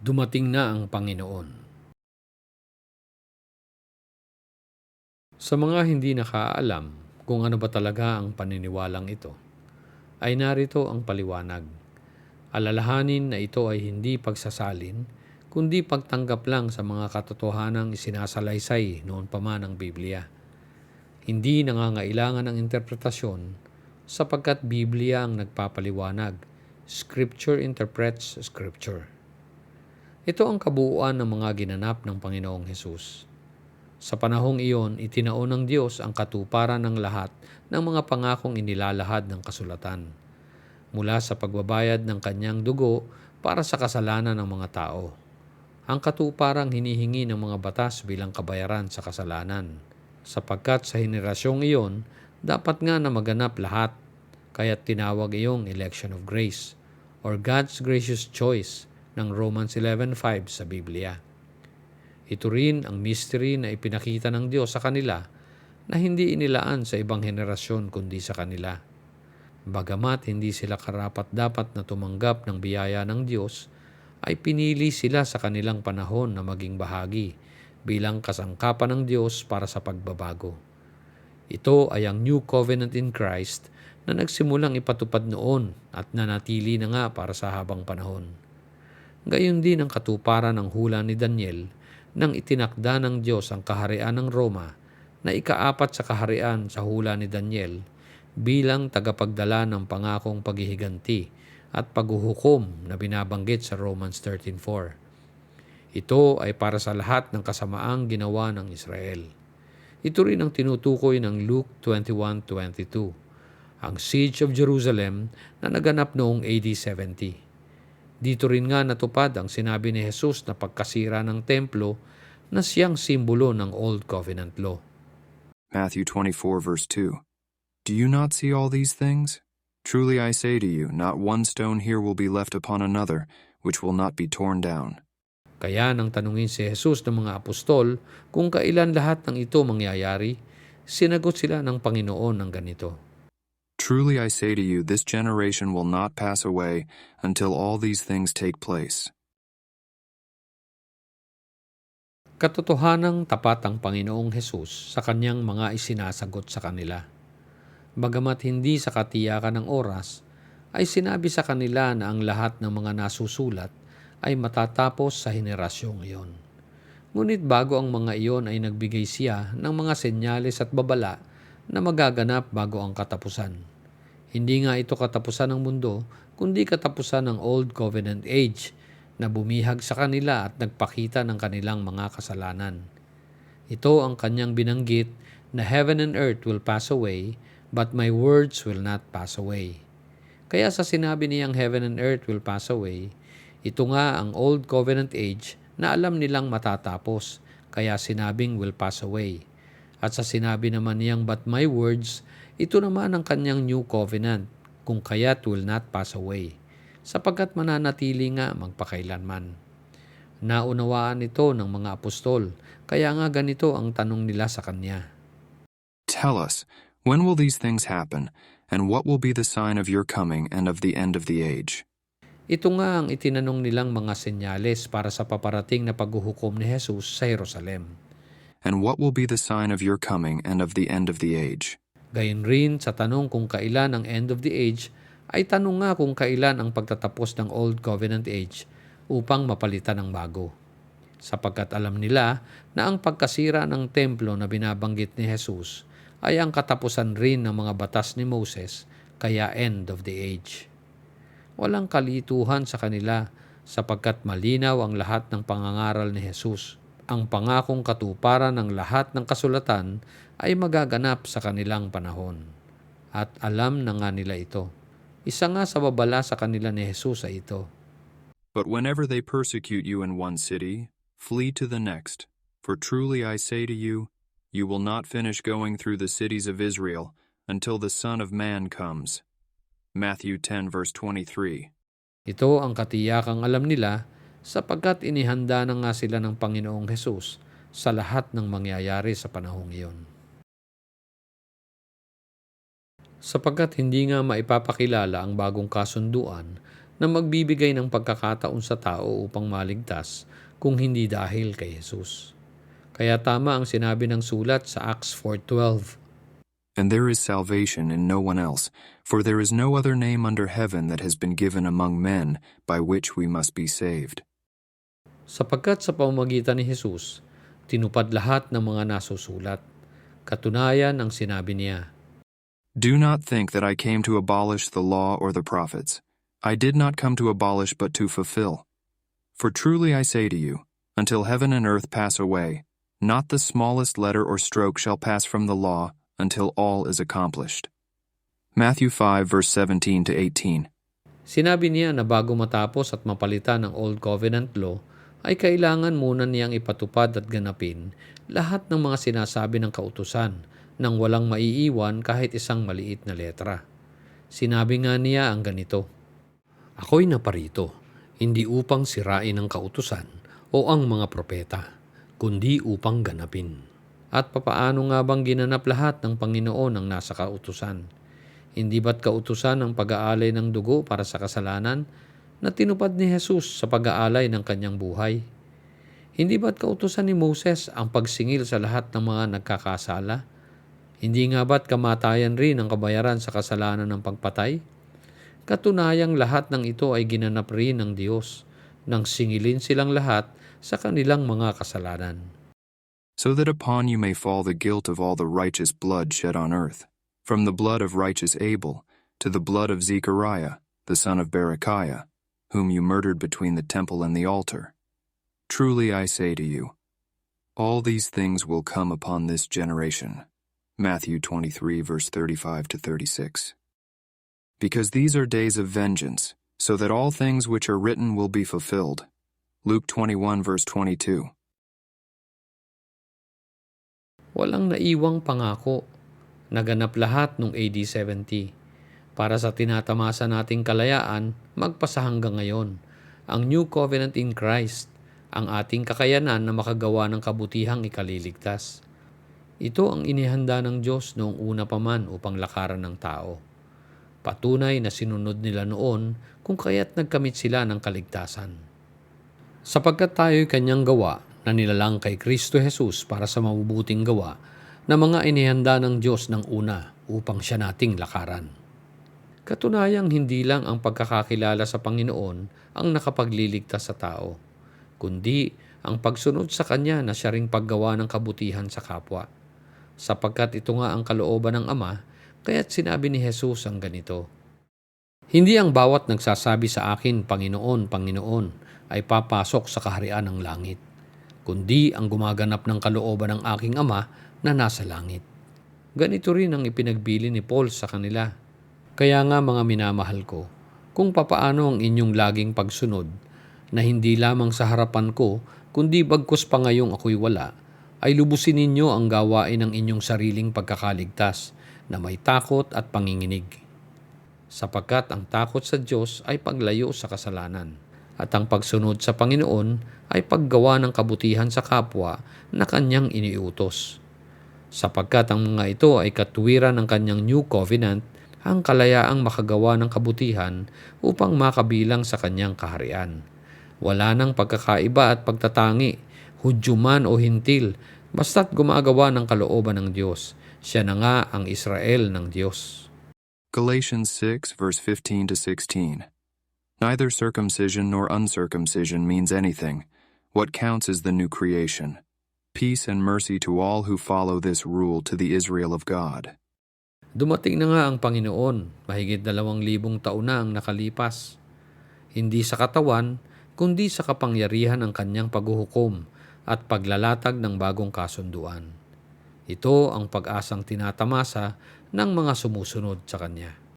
Dumating na ang Panginoon. Sa mga hindi nakaalam kung ano ba talaga ang paniniwalang ito, ay narito ang paliwanag. Alalahanin na ito ay hindi pagsasalin, kundi pagtanggap lang sa mga katotohanang isinasalaysay noon pa man ng Biblia. Hindi nangangailangan ng interpretasyon sapagkat Biblia ang nagpapaliwanag. Scripture interprets Scripture. Ito ang kabuuan ng mga ginanap ng Panginoong Hesus. Sa panahong iyon, itinaon ng Diyos ang katuparan ng lahat ng mga pangakong inilalahad ng kasulatan mula sa pagbabayad ng kanyang dugo para sa kasalanan ng mga tao. Ang katuparang hinihingi ng mga batas bilang kabayaran sa kasalanan. Sapagkat sa henerasyong iyon, dapat nga na maganap lahat, kaya't tinawag iyong election of grace or God's gracious choice ng Romans 11.5 sa Biblia. Ito rin ang mystery na ipinakita ng Diyos sa kanila na hindi inilaan sa ibang henerasyon kundi sa kanila. Bagamat hindi sila karapat dapat na tumanggap ng biyaya ng Diyos, ay pinili sila sa kanilang panahon na maging bahagi bilang kasangkapan ng Diyos para sa pagbabago. Ito ay ang New Covenant in Christ na nagsimulang ipatupad noon at nanatili na nga para sa habang panahon. Gayon din ang katuparan ng hula ni Daniel nang itinakda ng Diyos ang kaharian ng Roma na ikaapat sa kaharian sa hula ni Daniel bilang tagapagdala ng pangakong paghihiganti at paghuhukom na binabanggit sa Romans 13.4. Ito ay para sa lahat ng kasamaang ginawa ng Israel. Ito rin ang tinutukoy ng Luke 21.22, ang Siege of Jerusalem na naganap noong AD 70. Dito rin nga natupad ang sinabi ni Jesus na pagkasira ng templo na siyang simbolo ng Old Covenant Law. Matthew 24, verse 2. Do you not see all these things? Truly I say to you, not one stone here will be left upon another, which will not be torn down. Kaya nang tanungin si Jesus ng mga apostol kung kailan lahat ng ito mangyayari, sinagot sila ng Panginoon ng ganito. Truly I say to you, this generation will not pass away until all these things take place. Katotohanang tapat ang Panginoong Hesus sa kanyang mga isinasagot sa kanila. Bagamat hindi sa katiyakan ng oras, ay sinabi sa kanila na ang lahat ng mga nasusulat ay matatapos sa henerasyong iyon. Ngunit bago ang mga iyon ay nagbigay siya ng mga senyales at babala na magaganap bago ang katapusan. Hindi nga ito katapusan ng mundo, kundi katapusan ng Old Covenant Age na bumihag sa kanila at nagpakita ng kanilang mga kasalanan. Ito ang kanyang binanggit na heaven and earth will pass away, but my words will not pass away. Kaya sa sinabi niyang heaven and earth will pass away, ito nga ang Old Covenant Age na alam nilang matatapos, kaya sinabing will pass away. At sa sinabi naman niyang but my words, ito naman ang kanyang new covenant, kung kaya't will not pass away, sapagkat mananatili nga magpakailanman. Naunawaan ito ng mga apostol, kaya nga ganito ang tanong nila sa kanya. Tell us, when will these things happen, and what will be the sign of your coming and of the end of the age? Ito nga ang itinanong nilang mga senyales para sa paparating na paghuhukom ni Jesus sa Jerusalem. And what will be the sign of your coming and of the end of the age? Gayon rin sa tanong kung kailan ang end of the age, ay tanong nga kung kailan ang pagtatapos ng Old Covenant Age upang mapalitan ng bago. Sapagkat alam nila na ang pagkasira ng templo na binabanggit ni Jesus ay ang katapusan rin ng mga batas ni Moses, kaya end of the age. Walang kalituhan sa kanila sapagkat malinaw ang lahat ng pangangaral ni Jesus. Ang pangakong katuparan ng lahat ng kasulatan ay magaganap sa kanilang panahon. At alam na nga nila ito. Isa nga sa babala sa kanila ni Jesus ay ito. But whenever they persecute you in one city, flee to the next. For truly I say to you, you will not finish going through the cities of Israel until the Son of Man comes. Matthew 10, verse 23. Ito ang katiyakang alam nila sapagkat inihanda na nga sila ng Panginoong Hesus sa lahat ng mangyayari sa panahong iyon. Sapagkat hindi nga maipapakilala ang bagong kasunduan na magbibigay ng pagkakataon sa tao upang maligtas kung hindi dahil kay Jesus. Kaya tama ang sinabi ng sulat sa Acts 4.12. And there is salvation in no one else, for there is no other name under heaven that has been given among men by which we must be saved. Sapagkat sa pamamagitan ni Jesus, tinupad lahat ng mga nasusulat. Katunayan ang sinabi niya, Do not think that I came to abolish the law or the prophets. I did not come to abolish but to fulfill. For truly I say to you, until heaven and earth pass away, not the smallest letter or stroke shall pass from the law until all is accomplished. Matthew 5, verse 17 to 18. Sinabi niya na bago matapos at mapalitan ang Old Covenant Law, ay kailangan muna niyang ipatupad at ganapin lahat ng mga sinasabi ng kautusan nang walang maiiwan kahit isang maliit na letra. Sinabi nga niya ang ganito, Ako'y naparito, hindi upang sirain ang kautusan o ang mga propeta, kundi upang ganapin. At papaano nga bang ginanap lahat ng Panginoon ang nasa kautusan? Hindi ba't kautusan ang pag-aalay ng dugo para sa kasalanan na tinupad ni Jesus sa pag-aalay ng kanyang buhay? Hindi ba't kautusan ni Moses ang pagsingil sa lahat ng mga nagkakasala? Hindi nga ba't kamatayan rin ang kabayaran sa kasalanan ng pagpatay? Katunayang lahat ng ito ay ginanap rin ng Diyos nang singilin silang lahat sa kanilang mga kasalanan. So that upon you may fall the guilt of all the righteous blood shed on earth, from the blood of righteous Abel to the blood of Zechariah, the son of Berechiah, whom you murdered between the temple and the altar. Truly I say to you, all these things will come upon this generation. Matthew 23, verse 35 to 36. Because these are days of vengeance, so that all things which are written will be fulfilled. Luke 21, verse 22. Walang naiwang pangako. Naganap lahat nung AD 70. Para sa tinatamasa nating kalayaan, magpasa hanggang ngayon. Ang New Covenant in Christ, ang ating kakayanan na makagawa ng kabutihang ikaliligtas. Ito ang inihanda ng Diyos noong una pa man upang lakaran ng tao. Patunay na sinunod nila noon kung kaya't nagkamit sila ng kaligtasan. Sapagkat tayo'y kanyang gawa na nilalang kay Kristo Jesus para sa mabubuting gawa na mga inihanda ng Diyos ng una upang siya nating lakaran. Katunayang hindi lang ang pagkakakilala sa Panginoon ang nakapagliligtas sa tao, kundi ang pagsunod sa Kanya na siya ring paggawa ng kabutihan sa kapwa. Sapagkat ito nga ang kalooban ng Ama, kaya't sinabi ni Jesus ang ganito, Hindi ang bawat nagsasabi sa akin, Panginoon, Panginoon, ay papasok sa kaharian ng langit, kundi ang gumaganap ng kalooban ng aking Ama na nasa langit. Ganito rin ang ipinagbili ni Paul sa kanila. Kaya nga mga minamahal ko, kung papaano ang inyong laging pagsunod, na hindi lamang sa harapan ko, kundi bagkus pa ngayong ako'y wala, ay lubusin ninyo ang gawain ng inyong sariling pagkakaligtas na may takot at panginginig. Sapagkat ang takot sa Diyos ay paglayo sa kasalanan, at ang pagsunod sa Panginoon ay paggawa ng kabutihan sa kapwa na kanyang iniutos. Sapagkat ang mga ito ay katuwiran ng kanyang new covenant, ang kalayaang makagawa ng kabutihan upang makabilang sa kanyang kaharian. Wala nang pagkakaiba at pagtatangi, Hudyo man o hintil, basta't gumagawa ng kalooban ng Diyos. Siya na nga ang Israel ng Diyos. Galatians 6, verse 15 to 16. Neither circumcision nor uncircumcision means anything. What counts is the new creation. Peace and mercy to all who follow this rule to the Israel of God. Dumating na nga ang Panginoon, mahigit dalawang libong taon na ang nakalipas. Hindi sa katawan, kundi sa kapangyarihan ng kanyang paghuhukom at paglalatag ng bagong kasunduan. Ito ang pag-asang tinatamasa ng mga sumusunod sa Kanya.